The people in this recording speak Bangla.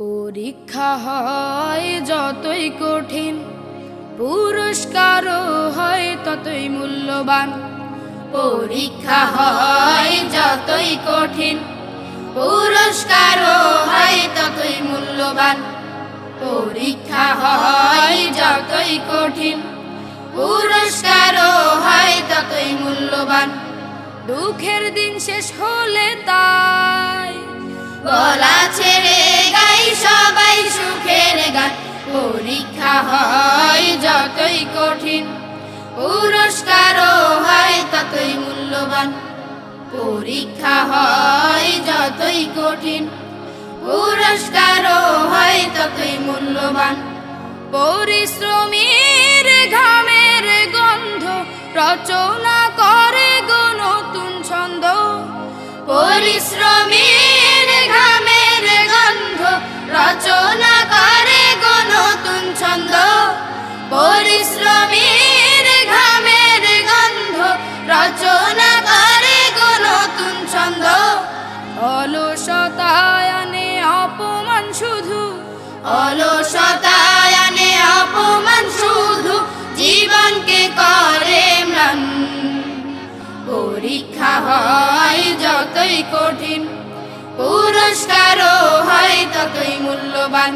পরীক্ষা হয় যতই কঠিন পুরস্কারও হয় ততই মূল্যবান। পরীক্ষা হয় যতই কঠিন পুরস্কারও হয় ততই মূল্যবান। পরীক্ষা হয় যতই কঠিন পুরস্কারও হয় ততই মূল্যবান। দুঃখের দিন শেষ হলে তাই হয়, যতই কঠিন পুরস্কারও হয়, ততই মূল্যবান। পরীক্ষা হয়, যতই কঠিন পুরস্কারও হয়, ততই মূল্যবান। পরিশ্রমীর ঘামের গন্ধ রচনা করে গো নতুন ছন্দ। পরিশ্রমীর অলসতায়নে অপমান শুধু, অলসতায়নে অপমান শুধু জীবনকে করে ম্লান। পরীক্ষা হয় যতই কঠিন, পুরস্কারও হয় ততই মূল্যবান।